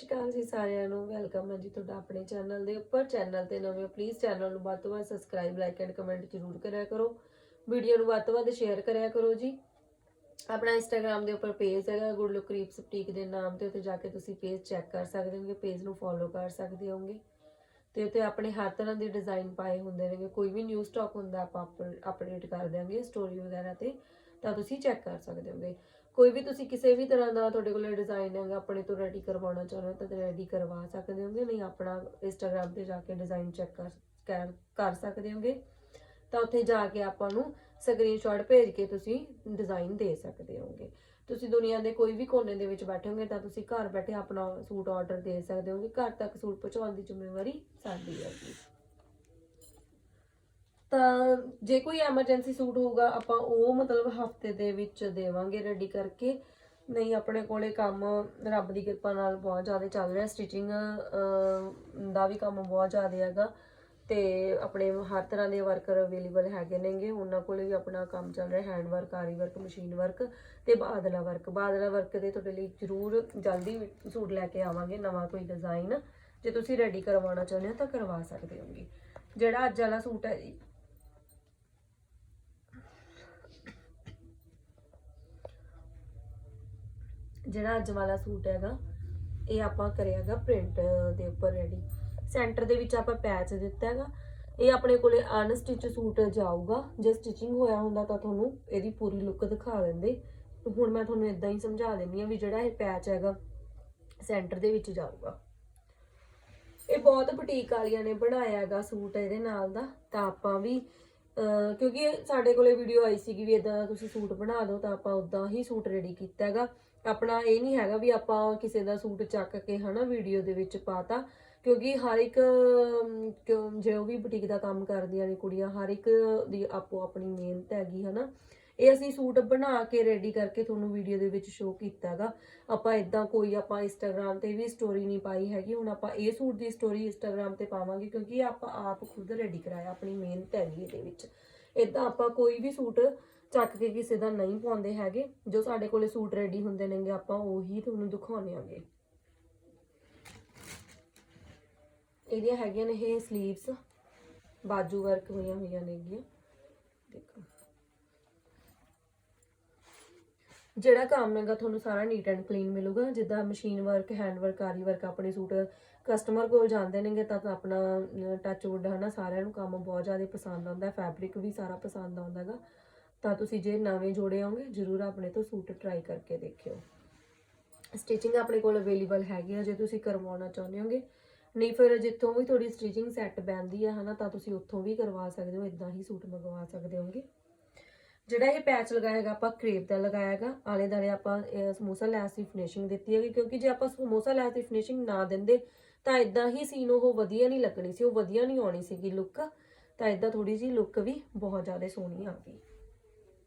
ਸਤਿ ਜੀ ਸਾਰਿਆਂ ਨੂੰ, ਵੈਲਕਮ ਹੈ ਜੀ ਤੁਹਾਡਾ ਆਪਣੇ ਚੈਨਲ ਦੇ ਉੱਪਰ। ਚੈਨਲ ਤੇ ਨਵੇਂ ਪਲੀਜ਼ ਚੈਨਲ ਨੂੰ ਵੱਧ ਤੋਂ ਵੱਧ ਸਬਸਕ੍ਰਾਈਬ ਲਾਈਕ ਐਂਡ ਕਮੈਂਟ ਜ਼ਰੂਰ ਕਰਿਆ ਕਰੋ। ਵੀਡੀਓ ਨੂੰ ਵੱਧ ਤੋਂ ਵੱਧ ਸ਼ੇਅਰ ਕਰਿਆ ਕਰੋ ਜੀ। ਆਪਣਾ ਇੰਸਟਾਗ੍ਰam ਦੇ ਉੱਪਰ ਪੇਜ ਹੈਗਾ ਗੁੱਡ ਲੁੱਕ ਰੀਪਸ ਬੁਟੀਕ ਦੇ ਨਾਮ ਤੇ ਉੱਤੇ ਜਾ ਕੇ ਤੁਸੀਂ ਪੇਜ ਚੈੱਕ ਕਰ ਸਕਦੇ ਹੋਗੇ ਪੇਜ ਨੂੰ ਫੋਲੋ ਕਰ ਸਕਦੇ ਹੋਗੇ। ਤੇ ਉੱਤੇ ਆਪਣੇ ਹਰ ਤਰ੍ਹਾਂ ਦੇ ਡਿਜ਼ਾਈਨ ਪਾਏ ਹੁੰਦੇ ਨੇਗੇ, ਕੋਈ ਵੀ ਨਿਊ ਸਟਾਕ ਹੁੰਦਾ, ਆਪਾਂ ਅਪਡੇਟ ਕਰ ਦਿਆਂਗੇ ਸਟੋਰੀ ਵਗੈਰਾ ਤੇ, ਤਾਂ ਤੁਸੀਂ ਚੈੱਕ ਕਰ ਸਕਦੇ ਹੋਗੇ। ਕੋਈ ਵੀ ਤੁਸੀਂ ਕਿਸੇ ਵੀ ਤਰ੍ਹਾਂ ਦਾ ਤੁਹਾਡੇ ਕੋਲ ਡਿਜ਼ਾਈਨ ਹੈਗਾ, ਆਪਣੇ ਤੋਂ ਰੈਡੀ ਕਰਵਾਉਣਾ ਚਾਹੁੰਦੇ ਹੋ ਤਾਂ ਰੈਡੀ ਕਰਵਾ ਸਕਦੇ ਹੋਗੇ, ਨਹੀਂ ਆਪਣਾ ਇੰਸਟਾਗ੍ਰam ਤੇ ਜਾ ਕੇ ਡਿਜ਼ਾਈਨ ਚੈੱਕ ਕਰ, ਕਰ- ਕਰ ਸਕਦੇ ਹੋਗੇ। ਤਾਂ ਉੱਥੇ ਜਾ ਕੇ ਆਪਾਂ ਨੂੰ ਸਕਰੀਨਸ਼ਾਟ ਭੇਜ ਕੇ ਤੁਸੀਂ ਡਿਜ਼ਾਈਨ ਦੇ ਸਕਦੇ ਹੋਗੇ। ਤੁਸੀਂ ਦੁਨੀਆ ਦੇ ਕੋਈ ਵੀ ਕੋਨੇ ਦੇ ਵਿੱਚ ਬੈਠੇ ਹੋਗੇ ਤਾਂ ਤੁਸੀਂ ਘਰ ਬੈਠੇ ਆਪਣਾ ਸੂਟ ਆਰਡਰ ਦੇ ਸਕਦੇ ਹੋਗੇ। ਘਰ ਤੱਕ ਸੂਟ ਪਹੁੰਚਾਉਣ ਦੀ ਜ਼ਿੰਮੇਵਾਰੀ ਸਾਡੀ ਹੈ ਜੀ ਤਾਂ ਜੇ ਕੋਈ ਐਮਰਜੈਂਸੀ ਸੂਟ ਹੋਊਗਾ, ਆਪਾਂ ਉਹ ਮਤਲਬ ਹਫ਼ਤੇ ਦੇ ਵਿੱਚ ਦੇਵਾਂਗੇ ਰੈਡੀ ਕਰਕੇ। ਨਹੀਂ, ਆਪਣੇ ਕੋਲੇ ਕੰਮ ਰੱਬ ਦੀ ਕਿਰਪਾ ਨਾਲ ਬਹੁਤ ਜ਼ਿਆਦਾ ਚੱਲ ਰਿਹਾ। ਸਟਿਚਿੰਗ ਦਾ ਵੀ ਕੰਮ ਬਹੁਤ ਜ਼ਿਆਦਾ ਹੈਗਾ। ਤੇ ਆਪਣੇ ਹਰ ਤਰ੍ਹਾਂ ਦੇ ਵਰਕਰ ਅਵੇਲੇਬਲ ਹੈਗੇ ਨੇਗੇ। ਉਹਨਾਂ ਕੋਲੇ ਵੀ ਆਪਣਾ ਕੰਮ ਚੱਲ ਰਿਹਾ। Hand work aari work machine work ਤੇ ਬਾਦਲਾ ਵਰਕ ਬਾਦਲਾ ਵਰਕ ਦੇ ਤੁਹਾਡੇ ਲਈ ਜ਼ਰੂਰ ਜਲਦੀ ਸੂਟ ਲੈ ਕੇ ਆਵਾਂਗੇ। ਨਵਾਂ ਕੋਈ ਡਿਜ਼ਾਈਨ ਜੇ ਤੁਸੀਂ ਰੈਡੀ ਕਰਵਾਉਣਾ ਚਾਹੁੰਦੇ ਹੋ ਤਾਂ ਕਰਵਾ ਸਕਦੇ ਹੋਗੇ। ਜਿਹੜਾ ਅੱਜ ਵਾਲਾ ਸੂਟ ਹੈ ਜੀ ਜਿਹੜਾ ਅੱਜ ਵਾਲਾ ਸੂਟ ਹੈਗਾ, ਇਹ ਆਪਾਂ ਕਰਿਆਗਾ ਪ੍ਰਿੰਟ ਦੇ ਉੱਪਰ ਰੈਡੀ ਸੈਂਟਰ ਦੇ ਵਿੱਚ ਆਪਾਂ ਪੈਚ ਦਿੱਤਾ ਹੈਗਾ। ਇਹ ਆਪਣੇ ਕੋਲੇ ਅਨਸਟਿਚ ਸੂਟ ਜਾਊਗਾ। ਜੇ ਸਟਿਚਿੰਗ ਹੋਇਆ ਹੁੰਦਾ ਤਾਂ ਤੁਹਾਨੂੰ ਇਹਦੀ ਪੂਰੀ ਲੁੱਕ ਦਿਖਾ ਦਿੰਦੇ। ਹੁਣ ਮੈਂ ਤੁਹਾਨੂੰ ਇਦਾਂ ਹੀ ਸਮਝਾ ਦਿੰਦੀ ਆ ਵੀ ਜਿਹੜਾ ਇਹ ਪੈਚ ਹੈਗਾ ਸੈਂਟਰ ਦੇ ਵਿੱਚ ਜਾਊਗਾ। ਇਹ ਬਹੁਤ ਬੁਟੀਕ ਵਾਲੀਆਂ ਨੇ ਬਣਾਇਆ ਹੈਗਾ ਸੂਟ ਇਹਦੇ ਨਾਲ ਦਾ। ਤਾਂ ਆਪਾਂ ਵੀ ਕਿਉਂਕਿ ਸਾਡੇ ਕੋਲੇ ਵੀਡੀਓ ਆਈ ਸੀਗੀ ਵੀ ਇਦਾਂ ਦਾ ਤੁਸੀਂ ਸੂਟ ਬਣਾ ਦਿਓ, ਤਾਂ ਆਪਾਂ ਉਦਾਂ ਹੀ ਸੂਟ ਰੈਡੀ ਕੀਤਾ ਹੈਗਾ। ਆਪਣਾ ਇਹ ਨਹੀਂ ਹੈਗਾ ਵੀ ਆਪਾਂ ਕਿਸੇ ਦਾ ਸੂਟ ਚੱਕ ਕੇ ਹਨਾ ਵੀਡੀਓ ਦੇ ਵਿੱਚ ਪਾਤਾ, ਕਿਉਂਕਿ ਹਰ ਇੱਕ ਜੋ ਵੀ ਬੁਟੀਕ ਦਾ ਕੰਮ ਕਰਦੀਆਂ ਨੇ ਕੁੜੀਆਂ, ਹਰ ਇੱਕ ਦੀ ਆਪੋ ਆਪਣੀ ਮਿਹਨਤ ਹੈਗੀ ਹਨਾ। ਇਹ ਅਸੀਂ ਸੂਟ ਬਣਾ ਕੇ ਰੈਡੀ ਕਰਕੇ ਤੁਹਾਨੂੰ ਵੀਡੀਓ ਦੇ ਵਿੱਚ ਸ਼ੋਅ ਕੀਤਾਗਾ। ਆਪਾਂ ਇਦਾਂ ਕੋਈ ਆਪਾਂ ਇੰਸਟਾਗ੍ਰam ਤੇ ਵੀ ਸਟੋਰੀ ਨਹੀਂ ਪਾਈ ਹੈਗੀ, ਹੁਣ ਆਪਾਂ ਇਹ ਸੂਟ ਦੀ ਸਟੋਰੀ ਇੰਸਟਾਗ੍ਰam ਤੇ ਪਾਵਾਂਗੇ, ਕਿਉਂਕਿ ਆਪਾਂ ਆਪ ਖੁਦ ਰੈਡੀ ਕਰਾਇਆ, ਆਪਣੀ ਮਿਹਨਤ ਹੈਗੀ ਇਹਦੇ ਵਿੱਚ। ਇਦਾਂ ਆਪਾਂ ਕੋਈ ਵੀ ਸੂਟ ਚੱਕ ਕੇ ਕਿਸੇ ਦਾ ਨਹੀਂ ਪਾਉਂਦੇ ਹੈਗੇ, ਜੋ ਸਾਡੇ ਕੋਲੇ ਸੂਟ ਰੈਡੀ ਹੁੰਦੇ ਨੇਗੇ, ਆਪਾਂ ਉਹੀ ਤੁਹਾਨੂੰ ਦਿਖਾਉਣੇ ਆਂਗੇ। ਇਹਦੀਆਂ ਹੈਗੀਆਂ ਨੇ ਇਹ ਸਲੀਵਸ ਬਾਜੂ ਵਰਕ ਹੋਈਆਂ ਹੋਈਆਂ ਨੇਗੀਆਂ। ਦੇਖੋ। ਜਿਹੜਾ ਕੰਮ ਹੈਗਾ, ਤੁਹਾਨੂੰ ਸਾਰਾ ਨੀਟ ਐਂਡ ਕਲੀਨ ਮਿਲੂਗਾ। ਜਿੱਦਾਂ machine work hand work aari work ਆਪਣੇ ਸੂਟ ਕਸਟਮਰ ਕੋਲ ਜਾਂਦੇ ਨੇਗੇ, ਤਾਂ ਤਾਂ ਆਪਣਾ ਟੱਚ ਵੁੱਡ ਹਨਾ, ਸਾਰਿਆਂ ਨੂੰ ਕੰਮ ਬਹੁਤ ਜ਼ਿਆਦਾ ਪਸੰਦ ਆਉਂਦਾ ਫੈਬਰਿਕ ਵੀ ਸਾਰਾ ਪਸੰਦ ਆਉਂਦਾ ਹੈਗਾ। ਤਾਂ ਤੁਸੀਂ ਜੇ ਨਵੇਂ ਜੋੜੇ ਹੋਗੇ ਜਰੂਰ ਆਪਣੇ ਤੋਂ ਸੂਟ ਟਰਾਈ ਕਰਕੇ ਦੇਖਿਓ। ਸਟਿਚਿੰਗ ਆਪਣੇ ਕੋਲ ਅਵੇਲੇਬਲ ਹੈਗੀ ਆ, ਜੇ ਤੁਸੀਂ ਕਰਵਾਉਣਾ ਚਾਹੁੰਦੇ ਹੋਗੇ। ਨਹੀਂ ਫਿਰ ਜਿੱਥੋਂ ਵੀ ਤੁਹਾਡੀ ਸਟਿਚਿੰਗ ਸੈੱਟ ਬੈਂਦੀ ਆ, ਹਨਾ, ਤਾਂ ਤੁਸੀਂ ਉੱਥੋਂ ਵੀ ਕਰਵਾ ਸਕਦੇ ਹੋ ਇਦਾਂ ਹੀ ਸੂਟ ਮੰਗਵਾ ਸਕਦੇ ਹੋਗੇ। ਜਿਹੜਾ ਇਹ ਪੈਚ ਲਗਾਏਗਾ ਆਪਾਂ ਕ੍ਰੇਪ ਦਾ ਲਗਾਏਗਾ ਆਲੇ ਦਾਲੇ ਆਪਾਂ ਇਹ ਸਮੋਸਾ ਲੈਸ ਦੀ ਫਿਨਿਸ਼ਿੰਗ ਦਿੱਤੀ ਹੈਗੀ, ਕਿਉਂਕਿ ਜੇ ਆਪਾਂ ਸਮੋਸਾ ਲੈਸ ਦੀ ਫਿਨਿਸ਼ਿੰਗ ਨਾ ਦਿੰਦੇ, ਤਾਂ ਇਦਾਂ ਹੀ ਸੀਨ ਉਹ ਵਧੀਆ ਨਹੀਂ ਲੱਗਣੀ ਸੀ, ਉਹ ਵਧੀਆ ਨਹੀਂ ਆਉਣੀ ਸੀਗੀ ਲੁੱਕ ਤਾਂ ਇਦਾਂ ਥੋੜੀ ਜੀ ਲੁੱਕ ਵੀ ਬਹੁਤ ਜ਼ਿਆਦਾ ਸੋਹਣੀ ਆ ਗਈ।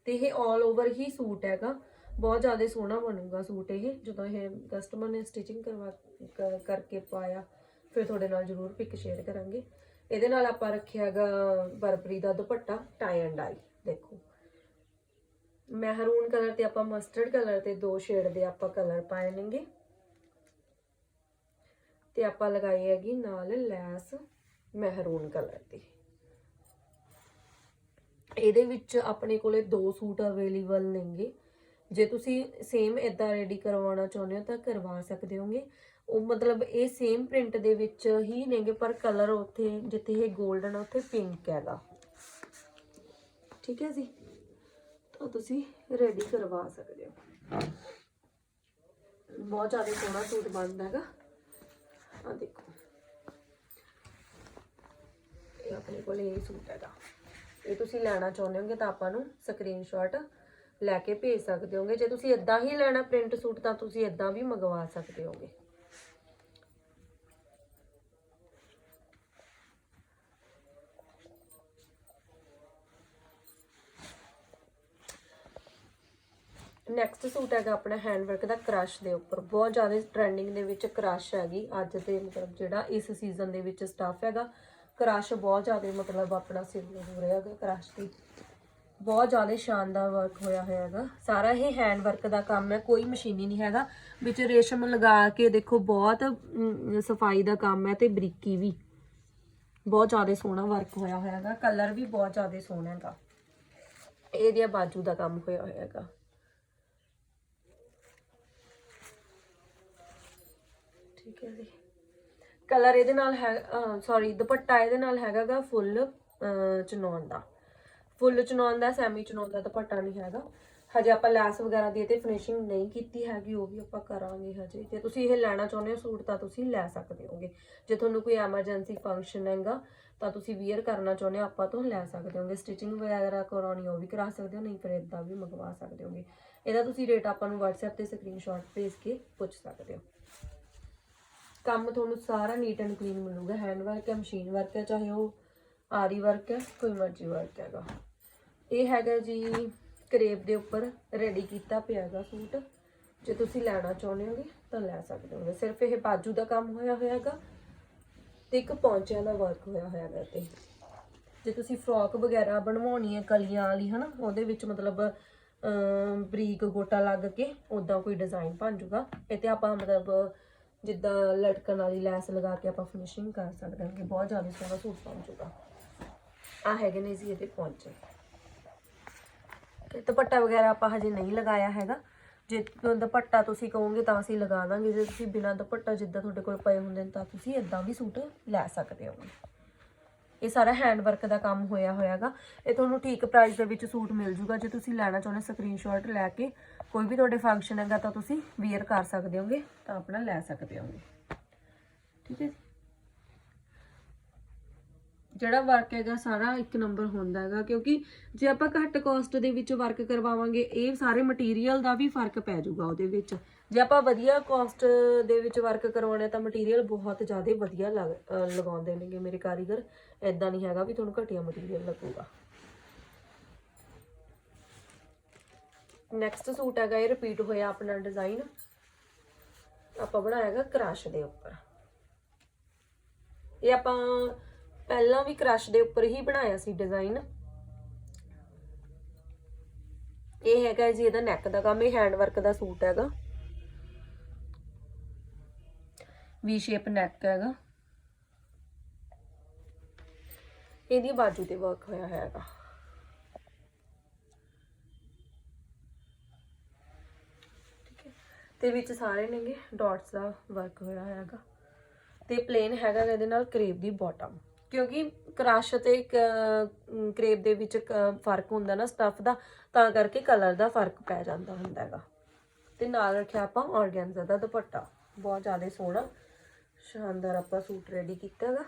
ਤੇ ਇਹ 올 ਓਵਰ ਹੀ ਸੂਟ ਹੈਗਾ। ਬਹੁਤ ਜ਼ਿਆਦਾ ਸੋਹਣਾ ਬਣੂਗਾ ਸੂਟ ਇਹ, ਜਦੋਂ ਇਹ ਕਸਟਮਰ ਨੇ ਸਟਿਚਿੰਗ ਕਰਵਾ ਕਰਕੇ ਪਾਇਆ, ਫਿਰ ਤੁਹਾਡੇ ਨਾਲ ਜ਼ਰੂਰ ਪਿਕ ਸ਼ੇਅਰ ਕਰਾਂਗੇ। ਇਹਦੇ ਨਾਲ ਆਪਾਂ ਰੱਖਿਆ ਹੈਗਾ ਬਰਬਰੀ ਦਾ ਦੁਪੱਟਾ ਟਾਈ ਐਂਡ ਡਾਈ ਦੇਖੋ। ਮਹਿਰੂਨ ਕਲਰ ਤੇ ਆਪਾਂ ਮਸਟਰਡ ਕਲਰ ਤੇ ਦੋ ਸ਼ੇਡ ਦੇ ਆਪਾਂ ਕਲਰ ਪਾਏ ਨੇਗੇ। ਤੇ ਆਪਾਂ ਲਗਾਈ ਹੈਗੀ ਨਾਲ ਲੈਸ ਮਹਿਰੂਨ ਕਲਰ ਦੀ। ਇਹਦੇ ਵਿੱਚ ਆਪਣੇ ਕੋਲੇ ਦੋ ਸੂਟ ਅਵੇਲੇਬਲ ਨੇਗੇ। ਜੇ ਤੁਸੀਂ ਸੇਮ ਇਦਾਂ ਰੈਡੀ ਕਰਵਾਉਣਾ ਚਾਹੁੰਦੇ ਹੋ ਤਾਂ ਕਰਵਾ ਸਕਦੇ ਹੋਗੇ। ਉਹ ਮਤਲਬ ਇਹ ਸੇਮ ਪ੍ਰਿੰਟ ਦੇ ਵਿੱਚ ਹੀ ਨੇਗੇ, ਪਰ ਕਲਰ ਉੱਥੇ ਜਿੱਥੇ ਇਹ 골ਡਨ ਉੱਥੇ ਪਿੰਕ ਹੈਗਾ। ਠੀਕ ਹੈ ਜੀ? ਤਾਂ ਤੁਸੀਂ ਰੈਡੀ ਕਰਵਾ ਸਕਦੇ ਹੋ। ਬਹੁਤ ਜ਼ਿਆਦਾ ਸੋਹਣਾ ਸੂਟ ਬਣਦਾ ਹੈਗਾ। ਆ ਦੇਖੋ। ਇਹ ਆਪਣੇ ਕੋਲ ਇਹ ਸੂਟ ਹੈਗਾ। ਇਹ ਤੁਸੀਂ ਲੈਣਾ ਚਾਹੁੰਦੇ ਹੋਗੇ ਤਾਂ ਆਪਾਂ ਨੂੰ ਸਕਰੀਨਸ਼ਾਟ ਲੈ ਕੇ ਭੇਜ ਸਕਦੇ ਹੋਗੇ। ਜੇ ਤੁਸੀਂ ਇਦਾਂ ਹੀ ਲੈਣਾ ਪ੍ਰਿੰਟ ਸੂਟ ਤਾਂ ਤੁਸੀਂ ਇਦਾਂ ਵੀ ਮੰਗਵਾ ਸਕਦੇ ਹੋਗੇ। ਨੈਕਸਟ ਸੂਟ ਹੈਗਾ ਆਪਣਾ ਹੈਂਡ ਵਰਕ ਦਾ ਕ੍ਰਸ਼ ਦੇ ਉੱਪਰ। ਬਹੁਤ ਜ਼ਿਆਦਾ ਟ੍ਰੈਂਡਿੰਗ ਦੇ ਵਿੱਚ ਕ੍ਰਸ਼ ਹੈਗੀ। ਅੱਜ ਦੇ ਮਤਲਬ ਜਿਹੜਾ ਇਸ ਸੀਜ਼ਨ ਦੇ ਵਿੱਚ ਸਟਾਫ ਹੈਗਾ। ਕ੍ਰਸ਼ ਬਹੁਤ ਜ਼ਿਆਦਾ ਮਤਲਬ ਆਪਣਾ ਸਿਰ ਹੋ ਰਿਹਾ ਹੈਗਾ, ਕ੍ਰਸ਼ ਦੀ ਬਹੁਤ ਜ਼ਿਆਦਾ ਸ਼ਾਨਦਾਰ ਵਰਕ ਹੋਇਆ ਹੋਇਆ ਹੈਗਾ। ਸਾਰਾ ਇਹ ਹੈਂਡ ਵਰਕ ਦਾ ਕੰਮ ਹੈ, ਕੋਈ ਮਸ਼ੀਨੀ ਨਹੀਂ ਹੈਗਾ। ਵਿੱਚ ਰੇਸ਼ਮ ਲਗਾ ਕੇ ਦੇਖੋ, ਬਹੁਤ ਸਫ਼ਾਈ ਦਾ ਕੰਮ ਹੈ ਤੇ ਬਰੀਕੀ ਵੀ। ਬਹੁਤ ਜ਼ਿਆਦਾ ਸੋਹਣਾ ਵਰਕ ਹੋਇਆ ਹੋਇਆ ਹੈਗਾ। ਕਲਰ ਵੀ ਬਹੁਤ ਜ਼ਿਆਦਾ ਸੋਹਣਾ ਹੈਗਾ। ਇਹਦੀਆਂ ਬਾਜੂ ਦਾ ਕੰਮ ਹੋਇਆ ਹੋਇਆ ਹੈਗਾ। ਠੀਕ ਹੈ ਜੀ। ਕਲਰ ਇਹਦੇ ਨਾਲ ਹੈ ਸੌਰੀ ਦੁਪੱਟਾ ਇਹਦੇ ਨਾਲ ਹੈਗਾਗਾ ਫੁੱਲ ਚਨੌਨ ਦਾ। ਫੁੱਲ ਚਨੌਨ ਦਾ, ਸੈਮੀ ਚਨੌਨ ਦਾ ਦੁਪੱਟਾ ਨਹੀਂ ਹੈਗਾ। ਹਜੇ ਆਪਾਂ ਲੈਸ ਵਗੈਰਾ ਦੀ ਤੇ ਫਿਨਿਸ਼ਿੰਗ ਨਹੀਂ ਕੀਤੀ ਹੈਗੀ, ਉਹ ਵੀ ਆਪਾਂ ਕਰਾਂਗੇ ਹਜੇ। ਜੇ ਤੁਸੀਂ ਇਹ ਲੈਣਾ ਚਾਹੁੰਦੇ ਹੋ ਸੂਟ, ਤਾਂ ਤੁਸੀਂ ਲੈ ਸਕਦੇ ਹੋਗੇ। ਜੇ ਤੁਹਾਨੂੰ ਕੋਈ ਐਮਰਜੈਂਸੀ ਫੰਕਸ਼ਨ ਹੈਗਾ, ਤਾਂ ਤੁਸੀਂ ਵੀਅਰ ਕਰਨਾ ਚਾਹੁੰਦੇ ਹੋ, ਆਪਾਂ ਤੋਂ ਲੈ ਸਕਦੇ ਹੋਗੇ। ਸਟਿਚਿੰਗ ਵਗੈਰਾ ਕਰਾਉਣੀ, ਉਹ ਵੀ ਕਰਾ ਸਕਦੇ ਹੋ, ਨਹੀਂ ਫਿਰ ਇਦਾਂ ਵੀ ਮੰਗਵਾ ਸਕਦੇ ਹੋਗੇ। ਇਹਦਾ ਤੁਸੀਂ ਰੇਟ ਆਪਾਂ ਨੂੰ WhatsApp ਤੇ ਸਕਰੀਨਸ਼ਾਟ ਭੇਜ ਕੇ ਪੁੱਛ ਸਕਦੇ ਹੋ। ਕੰਮ ਤੁਹਾਨੂੰ ਸਾਰਾ ਨੀਟ ਐਂਡ ਕਲੀਨ ਮਿਲੂਗਾ। ਹੈਂਡ ਵਰਕ ਹੈ ਮਸ਼ੀਨ ਵਰਕ ਹੈ, ਚਾਹੇ ਉਹ ਆਰੀ ਵਰਕ ਹੈ, ਕੋਈ ਮਰਜ਼ੀ ਵਰਕ ਹੈਗਾ। ਇਹ ਹੈਗਾ ਜੀ, ਕਰੇਪ ਦੇ ਉੱਪਰ ਰੈਡੀ ਕੀਤਾ ਪਿਆ ਹੈਗਾ ਸੂਟ। ਜੇ ਤੁਸੀਂ ਲੈਣਾ ਚਾਹੁੰਦੇ ਹੋਗੇ, ਤਾਂ ਲੈ ਸਕਦੇ ਹੋਗੇ। ਸਿਰਫ ਇਹ ਬਾਜੂ ਦਾ ਕੰਮ ਹੋਇਆ ਹੋਇਆ ਹੈਗਾ ਤੇ ਇੱਕ ਪੌਂਚਿਆਂ ਦਾ ਵਰਕ ਹੋਇਆ ਹੋਇਆ ਹੈਗਾ ਤੇ ਜੇ ਤੁਸੀਂ ਫਰੋਕ ਵਗੈਰਾ ਬਣਵਾਉਣੀ ਹੈ ਕਲੀਆਂ ਵਾਲੀ, ਹਨਾ, ਉਹਦੇ ਵਿੱਚ ਮਤਲਬ ਬਰੀਕ ਗੋਟਾ ਲੱਗ ਕੇ ਉਦਾਂ ਕੋਈ ਡਿਜ਼ਾਈਨ ਬਣ ਜਾਊਗਾ। ਇਹ ਤੇ ਆਪਾਂ ਮਤਲਬ ਜਿੱਦਾਂ ਲਟਕਣ ਵਾਲੀ ਲੈਸ ਲਗਾ ਕੇ ਆਪਾਂ ਫਿਨਿਸ਼ਿੰਗ ਕਰ ਸਕਦੇ ਹਾਂ ਕਿ ਬਹੁਤ ਜ਼ਿਆਦਾ ਸੋਹਣਾ ਸੂਟ ਬਣ ਜਾਊਗਾ। ਆ ਹੈਗੇ ਨੇ ਜੀ ਇਹਦੇ ਪਹੁੰਚੇ ਤੇ ਦੁਪੱਟਾ ਵਗੈਰਾ ਆਪਾਂ ਹਜੇ ਨਹੀਂ ਲਗਾਇਆ ਹੈਗਾ। ਜੇ ਦੁਪੱਟਾ ਤੁਸੀਂ ਕਹੋਗੇ ਤਾਂ ਅਸੀਂ ਲਗਾ ਦਾਂਗੇ। ਜੇ ਤੁਸੀਂ ਬਿਨਾਂ ਦੁਪੱਟਾ ਜਿੱਦਾਂ ਤੁਹਾਡੇ ਕੋਲ ਪਏ ਹੁੰਦੇ ਨੇ ਤਾਂ ਤੁਸੀਂ ਇਦਾਂ ਵੀ ਸੂਟ ਲੈ ਸਕਦੇ ਹੋ। ਇਹ ਸਾਰਾ ਹੈਂਡ ਵਰਕ ਦਾ ਕੰਮ ਹੋਇਆ ਹੋਇਆਗਾ। ਇਹ ਤੁਹਾਨੂੰ ਠੀਕ ਪ੍ਰਾਈਸ ਦੇ ਵਿੱਚ ਸੂਟ ਮਿਲ ਜੂਗਾ। ਜੇ ਤੁਸੀਂ ਲੈਣਾ ਚਾਹੁੰਦੇ ਸਕਰੀਨਸ਼ਾਟ ਲੈ ਕੇ, ਕੋਈ ਵੀ ਤੁਹਾਡੇ ਫੰਕਸ਼ਨ ਹੈਗਾ ਤਾਂ ਤੁਸੀਂ ਵੇਅਰ ਕਰ ਸਕਦੇ ਹੋਗੇ, ਤਾਂ ਆਪਣਾ ਲੈ ਸਕਦੇ ਹੋਗੇ। ਠੀਕ ਹੈ ਜਿਹੜਾ ਵਰਕ ਹੈਗਾ, ਸਾਰਾ ਇੱਕ ਨੰਬਰ ਹੁੰਦਾ ਹੈਗਾ, ਕਿਉਂਕਿ ਜੇ ਆਪਾਂ ਘੱਟ ਕਾਸਟ ਦੇ ਵਿੱਚ ਵਰਕ ਕਰਵਾਵਾਂਗੇ, ਇਹ ਸਾਰੇ ਮਟੀਰੀਅਲ ਦਾ ਵੀ ਫ਼ਰਕ ਪੈ ਜਾਊਗਾ ਉਹਦੇ ਵਿੱਚ। ਜੇ ਆਪਾਂ ਵਧੀਆ ਕਾਸਟ ਦੇ ਵਿੱਚ ਵਰਕ ਕਰਵਾਉਣਾ ਤਾਂ ਮਟੀਰੀਅਲ ਬਹੁਤ ਜ਼ਿਆਦਾ ਵਧੀਆ ਲੱਗ, ਅਹ ਲਗਾਉਂਦੇ ਨੇਗੇ ਮੇਰੇ ਕਾਰੀਗਰ। ਐਦਾਂ ਨਹੀਂ ਹੈਗਾ ਵੀ ਤੁਹਾਨੂੰ ਘਟੀਆ ਮਟੀਰੀਅਲ ਲੱਗੂਗਾ। ਨੈਕਸਟ ਸੂਟ ਹੈਗਾ ਇਹ ਰਿਪੀਟ ਹੋਇਆ ਆਪਣਾ ਡਿਜ਼ਾਈਨ ਆਪਾਂ ਬਣਾਇਆ ਹੈਗਾ ਕ੍ਰਸ਼ ਦੇ ਉੱਪਰ। ਇਹ ਆਪਾਂ ਪਹਿਲਾਂ ਵੀ ਕ੍ਰਸ਼ ਦੇ ਉੱਪਰ ਹੀ ਬਣਾਇਆ ਸੀ ਡਿਜ਼ਾਈਨ ਇਹ ਹੈਗਾ ਜੀ ਇਹਦਾ ਨੈਕ ਦਾ ਕੰਮ, ਇਹ ਹੈਂਡ ਵਰਕ ਦਾ ਸੂਟ ਹੈਗਾ। ਵੀ ਸ਼ੇਪ ਨੈਕ ਹੈਗਾ। ਇਹਦੀ ਬਾਜੂ ਤੇ ਵਰਕ ਹੋਇਆ ਹੈਗਾ ਠੀਕ ਹੈ। ਤੇ ਵਿੱਚ ਸਾਰੇ ਨੇਗੇ ਡਾਟਸ ਦਾ ਵਰਕ ਹੋਇਆ ਹੈਗਾ ਤੇ ਪਲੇਨ ਹੈਗਾ ਇਹਦੇ ਨਾਲ ਕਰੇਬ ਦੀ ਬਾਟਮ ਕਿਉਂਕਿ ਕਰਾਸ਼ ਅਤੇ ਕਰੇਬ ਦੇ ਵਿੱਚ ਫ਼ਰਕ ਹੁੰਦਾ ਨਾ ਸਟਫ ਦਾ, ਤਾਂ ਕਰਕੇ ਕਲਰ ਦਾ ਫ਼ਰਕ ਪੈ ਜਾਂਦਾ ਹੁੰਦਾ ਹੈਗਾ। ਤੇ ਨਾਲ ਰੱਖਿਆ ਆਪਾਂ ਆਰਗੈਂਜ਼ਾ ਦਾ ਦੁਪੱਟਾ। ਬਹੁਤ ਜ਼ਿਆਦਾ ਸੋਹਣਾ। ਸ਼ਾਨਦਾਰ ਆਪਾਂ ਸੂਟ ਰੈਡੀ ਕੀਤਾ ਹੈਗਾ।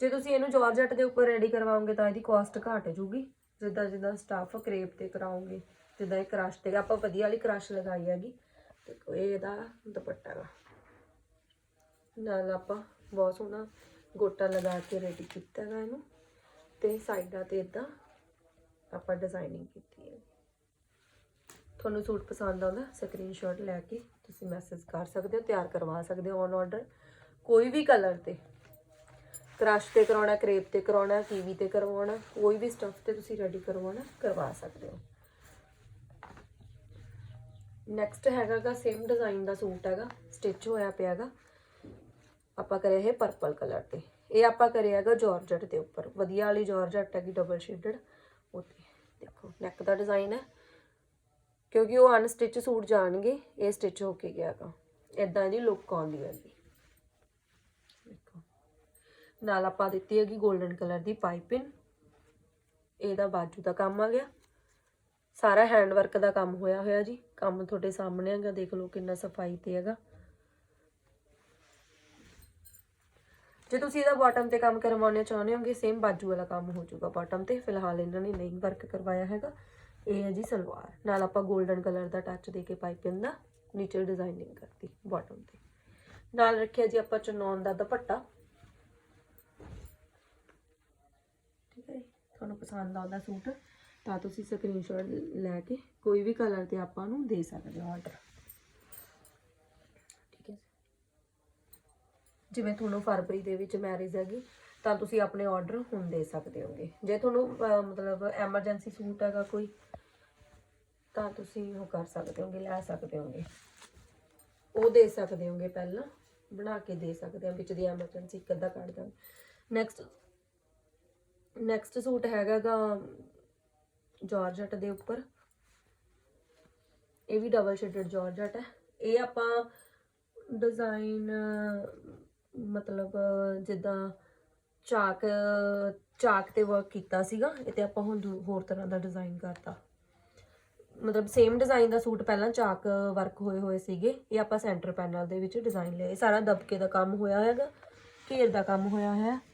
ਜੇ ਤੁਸੀਂ ਇਹਨੂੰ ਜਾਰਜਟ ਦੇ ਉੱਪਰ ਰੈਡੀ ਕਰਵਾਓਗੇ ਤਾਂ ਇਹਦੀ ਕਾਸਟ ਘਟ ਜੂਗੀ ਜਿੱਦਾਂ ਜਿੱਦਾਂ ਸਟਾਫ ਕਰੇਪ ਤੇ ਕਰਾਉਂਗੇ ਜਿੱਦਾਂ ਇਹ ਕ੍ਰਸ਼ ਤੇ, ਆਪਾਂ ਵਧੀਆ ਵਾਲੀ ਕ੍ਰਸ਼ ਲਗਾਈ ਹੈਗੀ। ਤੇ ਇਹ ਇਹਦਾ ਦੁਪੱਟਾ ਹੈਗਾ ਨਾਲ ਆਪਾਂ ਬਹੁਤ ਸੋਹਣਾ ਗੋਟਾ ਲਗਾ ਕੇ ਰੈਡੀ ਕੀਤਾ ਹੈਗਾ ਇਹਨੂੰ। ਤੇ ਸਾਈਡਾਂ ਤੇ ਇਦਾਂ ਆਪਾਂ ਡਿਜ਼ਾਈਨਿੰਗ ਕੀਤੀ ਹੈ ਤੁਹਾਨੂੰ ਸੂਟ ਪਸੰਦ ਆਉਂਦਾ ਸਕਰੀਨਸ਼ਾਟ ਲੈ ਕੇ ਤੁਸੀਂ ਮੈਸੇਜ ਕਰ ਸਕਦੇ ਹੋ, ਤਿਆਰ ਕਰਵਾ ਸਕਦੇ ਹੋ ਔਨ ਆਰਡਰ ਕੋਈ ਵੀ ਕਲਰ ਤੇ। ਕ੍ਰਸ਼ ਤੇ ਕਰਾਉਣਾ, ਕਰੇਪ ਤੇ ਕਰਾਉਣਾ ਕੀਵੀ ਤੇ ਕਰਵਾਉਣਾ, ਕੋਈ ਵੀ ਸਟਫ ਤੇ ਤੁਸੀਂ ਰੈਡੀ ਕਰਵਾਉਣਾ, ਕਰਵਾ ਸਕਦੇ ਹੋ। ਨੈਕਸਟ ਹੈਗਾਗਾ ਸੇਮ ਡਿਜ਼ਾਈਨ ਦਾ ਸੂਟ ਹੈਗਾ ਸਟਿਚ ਹੋਇਆ ਪਿਆ ਹੈਗਾ। ਆਪਾਂ ਕਰਿਆ ਇਹ ਪਰਪਲ ਕਲਰ ਤੇ। ਇਹ ਆਪਾਂ ਕਰਿਆ ਹੈਗਾ ਜਾਰਜਟ ਦੇ ਉੱਪਰ। ਵਧੀਆ ਵਾਲੀ ਜਾਰਜਟ ਹੈਗੀ ਡਬਲ ਸ਼ੇਡਡ ਉੱਤੇ ਦੇਖੋ ਨੈਕ ਦਾ ਡਿਜ਼ਾਈਨ ਹੈ। ਕਿਉਂਕਿ ਉਹ ਅਨਸਟਿਚ ਸੂਟ ਜਾਣਗੇ, ਇਹ ਸਟਿਚ ਹੋ ਕੇ ਗਿਆ ਹੈਗਾ। ਇਦਾਂ ਦੀ ਲੁੱਕ ਆਉਂਦੀ ਹੈਗੀ। ਨਾਲ ਆਪਾਂ ਦਿੱਤੀ ਹੈਗੀ 골ਡਨ ਕਲਰ ਦੀ ਪਾਈਪਿੰਗ ਇਹਦਾ ਬਾਜੂ ਦਾ ਕੰਮ ਆ ਗਿਆ। ਸਾਰਾ ਹੈਂਡ ਵਰਕ ਦਾ ਕੰਮ ਹੋਇਆ ਹੋਇਆ ਜੀ। ਕੰਮ ਤੁਹਾਡੇ ਸਾਹਮਣੇ ਹੈਗਾ, ਦੇਖ ਲਓ ਕਿੰਨਾ ਸਫ਼ਾਈ ਤੇ ਹੈਗਾ। ਜੇ ਤੁਸੀਂ ਇਹਦਾ ਬਾਟਮ ਤੇ ਕੰਮ ਕਰਵਾਉਣਾ ਚਾਹੁੰਦੇ ਹੋਗੇ ਸੇਮ ਬਾਜੂ ਵਾਲਾ ਕੰਮ ਹੋ ਜਾਊਗਾ ਬਾਟਮ ਤੇ। ਫਿਲਹਾਲ ਇਹਨਾਂ ਨੇ ਨਹੀਂ ਵਰਕ ਕਰਵਾਇਆ ਹੈਗਾ। ਇਹ ਹੈ ਜੀ ਸਲਵਾਰ। ਨਾਲ ਆਪਾਂ 골ਡਨ ਕਲਰ ਦਾ ਟੱਚ ਦੇ ਕੇ ਪਾਈਪਿੰਗ ਦਾ, ਨੀਚੇ ਡਿਜ਼ਾਈਨਿੰਗ ਕਰਤੀ ਬਾਟਮ ਤੇ। ਨਾਲ ਰੱਖਿਆ ਜੀ ਆਪਾਂ ਚਨੌਨ ਦਾ ਦੁਪੱਟਾ ਠੀਕ ਹੈ ਜੀ। ਤੁਹਾਨੂੰ ਪਸੰਦ ਆਉਂਦਾ ਸੂਟ, ਤਾਂ ਤੁਸੀਂ ਸਕਰੀਨਸ਼ਾਟ ਲੈ ਕੇ ਕੋਈ ਵੀ ਕਲਰ ਤੇ ਆਪਾਂ ਨੂੰ ਦੇ ਸਕਦੇ ਹੋ ਆਰਡਰ ਠੀਕ ਹੈ ਜਿਵੇਂ ਤੁਹਾਨੂੰ ਫਰਵਰੀ ਦੇ ਵਿੱਚ ਮੈਰਿਜ ਹੈਗੀ, ਤਾਂ ਤੁਸੀਂ ਆਪਣੇ ਆਰਡਰ ਹੁਣ ਦੇ ਸਕਦੇ ਹੋਗੇ। ਜੇ ਤੁਹਾਨੂੰ ਮਤਲਬ ਐਮਰਜੈਂਸੀ ਸੂਟ ਹੈਗਾ ਕੋਈ, ਤਾਂ ਤੁਸੀਂ ਉਹ ਕਰ ਸਕਦੇ ਹੋਗੇ, ਲੈ ਸਕਦੇ ਹੋਗੇ। ਉਹ ਦੇ ਸਕਦੇ ਹੋਗੇ ਪਹਿਲਾਂ, ਬਣਾ ਕੇ ਦੇ ਸਕਦੇ ਆ ਵਿੱਚ ਦੀ ਐਮਰਜੈਂਸੀ ਇੱਕ ਅੱਧਾ ਕੱਢ ਦਾਂ ਨੈਕਸਟ ਨੈਕਸਟ ਸੂਟ ਹੈਗਾਗਾ ਜਾਰਜਟ ਦੇ ਉੱਪਰ। ਇਹ ਵੀ ਡਬਲ ਸ਼ੇਡਡ ਜਾਰਜਟ ਹੈ। ਇਹ ਆਪਾਂ ਡਿਜ਼ਾਈਨ ਮਤਲਬ ਜਿੱਦਾਂ ਚਾਕ ਚਾਕ ਤੇ ਵਰਕ ਕੀਤਾ ਸੀਗਾ। ਇਹ ਤੇ ਆਪਾਂ ਹੁਣ ਦੂ- ਹੋਰ ਤਰ੍ਹਾਂ ਦਾ ਡਿਜ਼ਾਈਨ ਕਰਤਾ। ਮਤਲਬ ਸੇਮ ਡਿਜ਼ਾਈਨ ਦਾ ਸੂਟ ਪਹਿਲਾਂ ਚਾਕ ਵਰਕ ਹੋਏ ਹੋਏ ਸੀਗੇ। ਇਹ ਆਪਾਂ ਸੈਂਟਰ ਪੈਨਲ ਦੇ ਵਿੱਚ ਡਿਜ਼ਾਈਨ ਲਿਆ। ਇਹ ਸਾਰਾ ਦਬਕੇ ਦਾ ਕੰਮ ਹੋਇਆ ਹੈਗਾ। ਘੇਰ ਦਾ ਕੰਮ ਹੋਇਆ ਹੈ।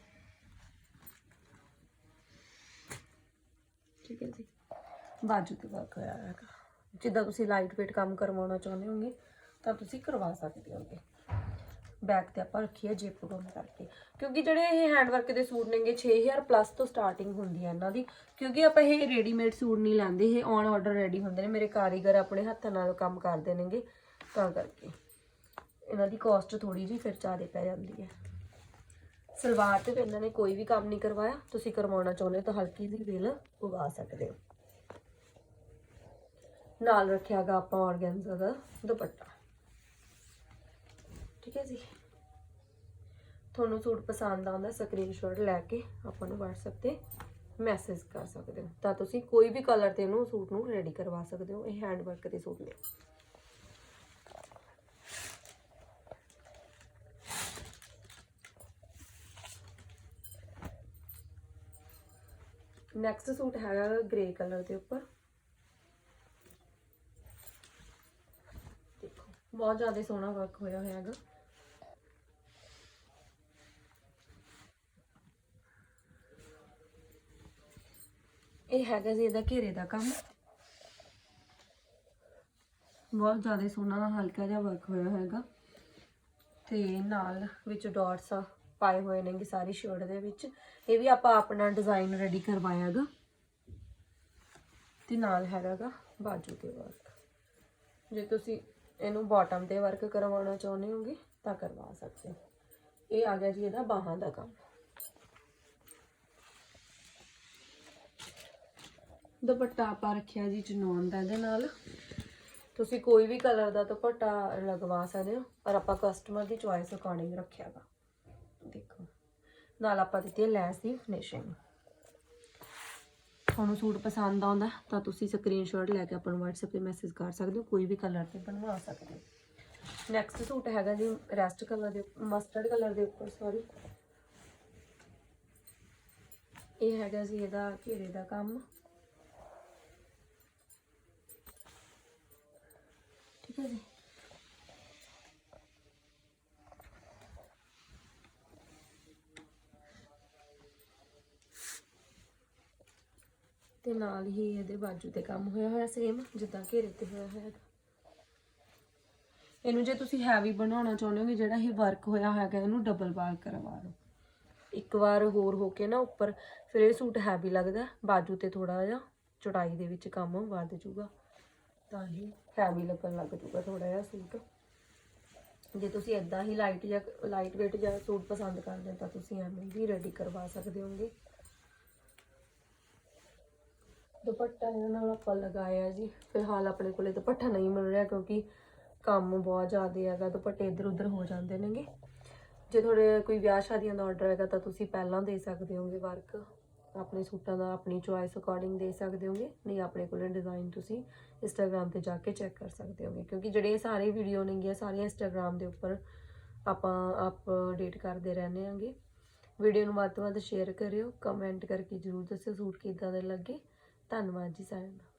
ਠੀਕ ਹੈ ਜੀ। ਬਾਜੂ ਤੇ ਵਰਕ ਹੋਇਆ ਹੈਗਾ। ਜਿੱਦਾਂ ਤੁਸੀਂ ਲਾਈਟ weight ਕੰਮ ਕਰਵਾਉਣਾ ਚਾਹੁੰਦੇ ਹੋਗੇ, ਤਾਂ ਤੁਸੀਂ ਕਰਵਾ ਸਕਦੇ ਹੋਗੇ। ਬੈਕ ਤੇ ਆਪਾਂ ਰੱਖੀ ਹੈ ਜਿਪ ਗਮ ਕਰਕੇ। ਕਿਉਂਕਿ ਜਿਹੜੇ ਇਹ ਹੈਂਡ ਵਰਕ ਦੇ ਸੂਟ ਨੇਗੇ 6000 ਪਲੱਸ ਤੋਂ ਸਟਾਰਟਿੰਗ ਹੁੰਦੀ ਹੈ ਇਹਨਾਂ ਦੀ। ਕਿਉਂਕਿ ਆਪਾਂ ਇਹ ਰੈਡੀਮੇਡ ਸੂਟ ਨਹੀਂ ਲੈਂਦੇ, ਇਹ ਔਨ ਆਰਡਰ ਰੈਡੀ ਹੁੰਦੇ ਨੇ। ਮੇਰੇ ਕਾਰੀਗਰ ਆਪਣੇ ਹੱਥਾਂ ਨਾਲ ਕੰਮ ਕਰਦੇ ਨੇਗੇ, ਤਾਂ ਕਰਕੇ। ਇਹਨਾਂ ਦੀ ਕਾਸਟ ਥੋੜੀ ਜਿਹੀ ਫਿਰ ਜ਼ਿਆਦਾ ਪੈ ਜਾਂਦੀ ਹੈ। ਸਲਵਾਰ ਤੇ ਤਾਂ ਇਹਨਾਂ ਨੇ ਕੋਈ ਵੀ ਕੰਮ ਨਹੀਂ ਕਰਵਾਇਆ। ਤੁਸੀਂ ਕਰਵਾਉਣਾ ਚਾਹੁੰਦੇ ਹੋ ਤਾਂ ਹਲਕੀ ਜਿਹੀ ਵੇਲ ਉਗਾ ਸਕਦੇ ਹੋ। ਨਾਲ ਰੱਖਿਆਗਾ ਆਪਾਂ ਔਰਗੈਂਜ਼ਾ ਦਾ ਦੁਪੱਟਾ। ਠੀਕ ਹੈ ਜੀ। ਤੁਹਾਨੂੰ ਸੂਟ ਪਸੰਦ ਆਉਂਦਾ ਸਕਰੀਨਸ਼ਾਟ ਲੈ ਕੇ ਆਪਾਂ ਨੂੰ WhatsApp ਤੇ ਮੈਸੇਜ ਕਰ ਸਕਦੇ ਹੋ। ਤਾਂ ਤੁਸੀਂ ਕੋਈ ਵੀ ਕਲਰ ਤੇ ਇਹਨੂੰ ਸੂਟ ਨੂੰ ਰੈਡੀ ਕਰਵਾ ਸਕਦੇ ਹੋ, ਇਹ ਹੈਂਡ ਵਰਕ ਦੇ ਸੂਟ ਨੇ। ਨੈਕਸਟ ਸੂਟ ਹੈਗਾ ਗ੍ਰੇ ਕਲਰ ਦੇ ਉੱਪਰ। ਦੇਖੋ, ਬਹੁਤ ਜ਼ਿਆਦਾ ਸੋਹਣਾ ਵਰਕ ਹੋਇਆ ਹੋਇਆ ਹੈਗਾ। ਇਹ ਹੈਗਾ ਜੀ ਇਹਦਾ ਘੇਰੇ ਦਾ ਕੰਮ। ਬਹੁਤ ਜ਼ਿਆਦਾ ਸੋਹਣਾ, ਹਲਕਾ ਜਿਹਾ ਵਰਕ ਹੋਇਆ ਹੈਗਾ। ਤੇ ਨਾਲ ਵਿੱਚ ਡਾਟਸ ਪਾਏ ਹੋਏ ਨੇਗੇ ਸਾਰੀ ਸ਼ਰਟ ਦੇ ਵਿੱਚ। ਇਹ ਵੀ ਆਪਾਂ ਆਪਣਾ ਡਿਜ਼ਾਈਨ ਰੈਡੀ ਕਰਵਾਇਆ ਹੈਗਾ ਤੇ ਨਾਲ ਹੈਗਾਗਾ ਬਾਜੂ ਤੇ ਵਰਕ ਜੇ ਤੁਸੀਂ ਇਹਨੂੰ ਬਾਟਮ ਤੇ ਵਰਕ ਕਰਵਾਉਣਾ ਚਾਹੁੰਦੇ ਹੋਗੇ, ਤਾਂ ਕਰਵਾ ਸਕਦੇ ਹੋ। ਇਹ ਆ ਗਿਆ ਜੀ ਇਹਦਾ ਬਾਹਾਂ ਦਾ ਕੰਮ। ਦੁਪੱਟਾ ਆਪਾਂ ਰੱਖਿਆ ਜੀ ਚਨੌਨ ਦਾ ਇਹਦੇ ਨਾਲ। ਤੁਸੀਂ ਕੋਈ ਵੀ ਕਲਰ ਦਾ ਦੁਪੱਟਾ ਲਗਵਾ ਸਕਦੇ ਹੋ, ਪਰ ਆਪਾਂ ਕਸਟਮਰ ਦੀ ਚੁਆਇਸ ਅਕੋਰਡਿੰਗ ਰੱਖਿਆਗਾ। ਦੇਖੋ। ਨਾਲ ਆਪਾਂ ਦਿੱਤੀ ਹੈ ਲੈਸ ਦੀ ਫਿਨਿਸ਼ਿੰਗ ਤੁਹਾਨੂੰ ਸੂਟ ਪਸੰਦ ਆਉਂਦਾ, ਤਾਂ ਤੁਸੀਂ ਸਕਰੀਨਸ਼ਾਟ ਲੈ ਕੇ ਆਪਾਂ ਨੂੰ WhatsApp ਤੇ ਮੈਸੇਜ ਕਰ ਸਕਦੇ ਹੋ, ਕੋਈ ਵੀ ਕਲਰ ਤੇ ਬਣਵਾ ਸਕਦੇ ਹੋ। ਨੈਕਸਟ ਸੂਟ ਹੈਗਾ ਜੀ ਰੈਸਟ ਕਲਰ ਦੇ ਮਸਟਰਡ ਕਲਰ ਦੇ ਉੱਪਰ ਸੌਰੀ ਇਹ ਹੈਗਾ ਜੀ ਇਹਦਾ ਘੇਰੇ ਦਾ ਕੰਮ। ਠੀਕ ਹੈ ਜੀ? ਤੇ ਨਾਲ ਹੀ ਇਹਦੇ ਬਾਜੂ ਤੇ ਕੰਮ ਹੋਇਆ ਹੋਇਆ ਸੇਮ ਜਿੱਦਾਂ ਘੇਰੇ ਤੇ ਹੋਇਆ ਹੋਇਆ ਇਹਨੂੰ ਜੇ ਤੁਸੀਂ ਹੈਵੀ ਬਣਾਉਣਾ ਚਾਹੁੰਦੇ ਹੋ ਜਿਹੜਾ ਇਹ ਵਰਕ ਹੋਇਆ ਹੈਗਾ, ਇਹਨੂੰ ਡਬਲ ਵਾਲ ਕਰਵਾ ਲਓ ਇੱਕ ਵਾਰ ਹੋਰ ਹੋ ਕੇ ਨਾ ਉੱਪਰ, ਫਿਰ ਇਹ ਸੂਟ ਹੈਵੀ ਲੱਗਦਾ, ਬਾਜੂ ਤੇ ਥੋੜਾ ਜਿਹਾ, ਚੌੜਾਈ ਦੇ ਵਿੱਚ ਕੰਮ ਵੱਧ ਜੂਗਾ ਤਾਂ ਹੀ ਹੈਵੀ ਲੱਗਣ ਲੱਗ ਜੂਗਾ ਥੋੜਾ ਜਿਹਾ ਸੂਟ। ਜੇ ਤੁਸੀਂ ਇਦਾਂ ਹੀ ਲਾਈਟ ਜਾਂ ਲਾਈਟ weight ਜਾਂ ਸੂਟ ਪਸੰਦ ਕਰਦੇ ਹੋ, ਤਾਂ ਤੁਸੀਂ ਐਵੇਂ ਵੀ ਰੈਡੀ ਕਰਵਾ ਸਕਦੇ ਹੋਗੇ। ਦੁਪੱਟਾ ਇਹਨਾਂ ਨਾਲ ਆਪਾਂ ਲਗਾਇਆ ਜੀ। ਫਿਲਹਾਲ ਆਪਣੇ ਕੋਲੇ ਦੁਪੱਟਾ ਨਹੀਂ ਮਿਲ ਰਿਹਾ ਕਿਉਂਕਿ ਕੰਮ ਬਹੁਤ ਜ਼ਿਆਦਾ ਹੈਗਾ, ਦੁਪੱਟੇ ਇੱਧਰ ਉੱਧਰ ਹੋ ਜਾਂਦੇ ਨੇਗੇ। ਜੇ ਤੁਹਾਡੇ ਕੋਈ ਵਿਆਹ ਸ਼ਾਦੀਆਂ ਦਾ ਆਰਡਰ ਹੈਗਾ ਤਾਂ ਤੁਸੀਂ ਪਹਿਲਾਂ ਦੇ ਸਕਦੇ ਹੋਗੇ ਵਰਕ ਆਪਣੇ ਸੂਟਾਂ ਦਾ, ਆਪਣੀ ਚੁਆਇਸ ਅਕੋਰਡਿੰਗ ਦੇ ਸਕਦੇ ਹੋਗੇ। ਨਹੀਂ, ਆਪਣੇ ਕੋਲੇ ਡਿਜ਼ਾਈਨ ਤੁਸੀਂ ਇੰਸਟਾਗ੍ਰam ਤੇ ਜਾ ਕੇ ਚੈੱਕ ਕਰ ਸਕਦੇ ਹੋਗੇ। ਕਿਉਂਕਿ ਜਿਹੜੇ ਇਹ ਸਾਰੇ ਵੀਡੀਓ ਨੇਗੀਆਂ ਸਾਰੀਆਂ ਇੰਸਟਾਗ੍ਰam ਦੇ ਉੱਪਰ ਆਪਾਂ ਅਪਡੇਟ ਕਰਦੇ ਰਹਿੰਦੇ ਆਂਗੇ। ਵੀਡੀਓ ਨੂੰ ਵੱਧ ਤੋਂ ਵੱਧ ਸ਼ੇਅਰ ਕਰਿਓ ਕਮੈਂਟ ਕਰਕੇ ਜਰੂਰ ਦੱਸਿਓ ਸੂਟ ਕਿੱਦਾਂ ਦੇ ਲੱਗੇ। ਧੰਨਵਾਦ ਜੀ ਸਾਰਿਆਂ ਦਾ।